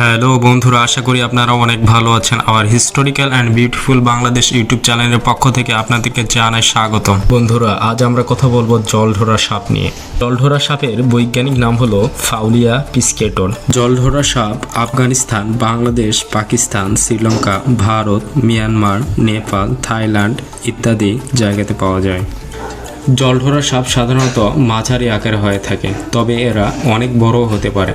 Hello বন্ধুরা, আশা করি আপনারা অনেক ভালো আছেন। আমার historical and beautiful Bangladesh YouTube চ্যানেলের পক্ষ থেকে আপনাদেরকে জানাই স্বাগতম। বন্ধুরা, আজ আমরা কথা বলব জলঢোরা সাপ নিয়ে। জলঢোরা সাপের বৈজ্ঞানিক নাম হলো ফাউলিয়া পিসকেটর জলঢোরা সাপ আফগানিস্তান, বাংলাদেশ, পাকিস্তান, শ্রীলঙ্কা, ভারত, মিয়ানমার, নেপাল, থাইল্যান্ড ইত্যাদি জায়গাতে পাওয়া যায়। জলঢোরা সাপ সাধারণত মাঝারি আকারে হয়ে থাকে, তবে এরা অনেক বড় হতে পারে।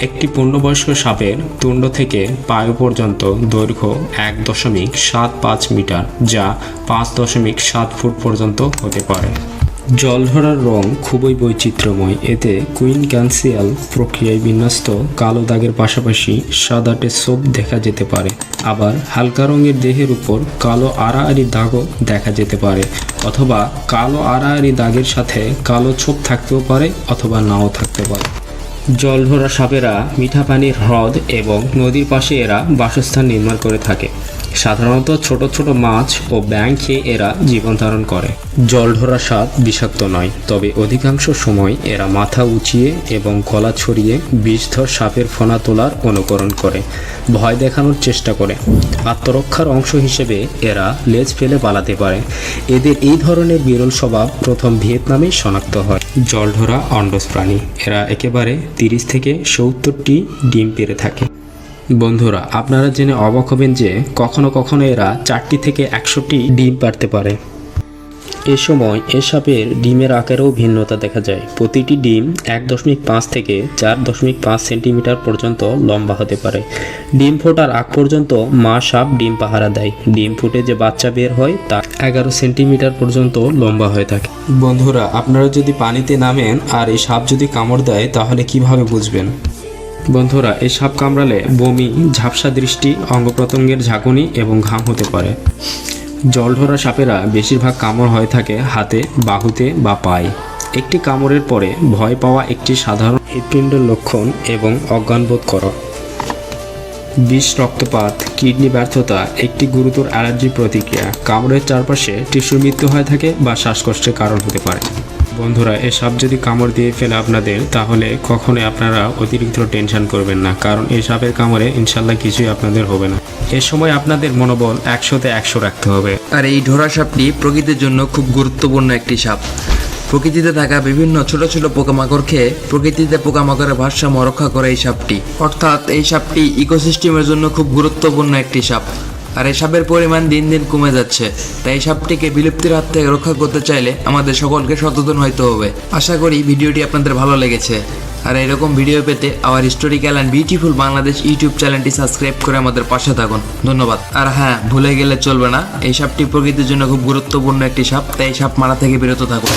একটি পূর্ণবয়স্ক সাপের তুণ্ড থেকে পায়ু পর্যন্ত দৈর্ঘ্য এক দশমিক সাত পাঁচ মিটার, যা পাঁচ দশমিক সাত ফুট পর্যন্ত হতে পারে। জলধরার রং খুবই বৈচিত্র্যময়। এতে কুইন ক্যান্সিয়াল প্রক্রিয়ায় বিন্যস্ত কালো দাগের পাশাপাশি সাদাটে সোপ দেখা যেতে পারে। আবার হালকা রঙের দেহের উপর কালো আড়াআড়ি দাগও দেখা যেতে পারে। অথবা কালো আড়াআড়ি দাগের সাথে কালো ছোপ থাকতেও পারে অথবা নাও থাকতে পারে। জলঢোরা সাপেরা মিঠা পানির হ্রদ এবং নদীর পাশে এরা বাসস্থান নির্মাণ করে থাকে। সাধারণত ছোট ছোট মাছ ও ব্যাং খেয়ে এরা জীবন ধারণ করে। জলঢোরা সাপ বিষাক্ত নয়, তবে অধিকাংশ সময় এরা মাথা উঁচিয়ে এবং গলা ছড়িয়ে বিষধর সাপের ফোনা তোলার অনুকরণ করে, ভয় দেখানোর চেষ্টা করে। আত্মরক্ষার অংশ হিসেবে এরা লেজ ফেলে পালাতে পারে। এদের এই ধরনের বিরল স্বভাব প্রথম ভিয়েতনামে শনাক্ত হয়। জলঢোরা অন্ডস প্রাণী, এরা একেবারে তিরিশ থেকে সত্তরটি ডিম পেড়ে থাকে। বন্ধুরা, আপনারা জেনে অবাক হবেন যে কখনো কখনো এরা চারটি থেকে একশোটি ডিম পারতে পারে। এ সময় এ সাপের ডিমের আকারেও ভিন্নতা দেখা যায়। প্রতিটি ডিম এক দশমিক পাঁচ থেকে চার দশমিক পাঁচ সেন্টিমিটার পর্যন্ত লম্বা হতে পারে। ডিম ফোটার আগ পর্যন্ত মা সাপ ডিম পাহারা দেয়। ডিম ফুটে যে বাচ্চা বের হয়, তা এগারো সেন্টিমিটার পর্যন্ত লম্বা হয়ে থাকে। বন্ধুরা, আপনারা যদি পানিতে নামেন আর এই সাপ যদি কামড় দেয়, তাহলে কীভাবে বুঝবেন? বন্ধুরা, এই সাপ কামড়ালে বমি, ঝাপসা দৃষ্টি অঙ্গ প্রত্যঙ্গের ঝাঁকুনি এবং ঘাম হতে পারে। জলঢোরা সাপেরা বেশিরভাগ কামড় হয়ে থাকে হাতে, বাহুতে বা পায়ে। একটি কামড়ের পরে ভয় পাওয়া একটি সাধারণ হৃৎপিণ্ডের লক্ষণ এবং অজ্ঞানবোধ করা। বিষ, রক্তপাত, কিডনি ব্যর্থতা, একটি গুরুতর অ্যালার্জি প্রতিক্রিয়া। কামড়ের চারপাশে টিস্যুর মৃত্যু হয়ে থাকে বা শ্বাসকষ্টের কারণ হতে পারে। বন্ধুরা এ সাপ যদি কামড় দিয়ে ফেলে আপনাদের, তাহলে কখনোই আপনারা অতিরিক্ত টেনশন করবেন না, কারণ এই সাপের কামড়ে ইনশাল্লাহ কিছুই আপনাদের হবে না। এ সময় আপনাদের মনোবল একশোতে একশো রাখতে হবে। আর এই ঢোরা সাপটি প্রকৃতির জন্য খুব গুরুত্বপূর্ণ একটি সাপ। প্রকৃতিতে থাকা বিভিন্ন ছোট ছোট পোকামাকড় খেয়ে প্রকৃতিতে পোকামাকড়ের ভারসাম্য রক্ষা করে এই সাপটি। অর্থাৎ এই সাপটি ইকোসিস্টেমের জন্য খুব গুরুত্বপূর্ণ একটি সাপ। আর এই সাপের পরিমাণ দিন দিন কমে যাচ্ছে। তাই এই সাপটিকে বিলুপ্তির হাত থেকে রক্ষা করতে চাইলে আমাদের সকলকে সচেতন হতে হবে। আশা করি ভিডিওটি আপনাদের ভালো লেগেছে। আর এরকম ভিডিও পেতে our historical and beautiful Bangladesh YouTube চ্যানেলটি সাবস্ক্রাইব করে আমাদের পাশে থাকুন। ধন্যবাদ। আর হ্যাঁ ভুলে গেলে চলবে না। এই সাপটি প্রকৃতির জন্য খুব গুরুত্বপূর্ণ একটি সাপ, তাই এই সাপ মারা থেকে বিরত থাকুন।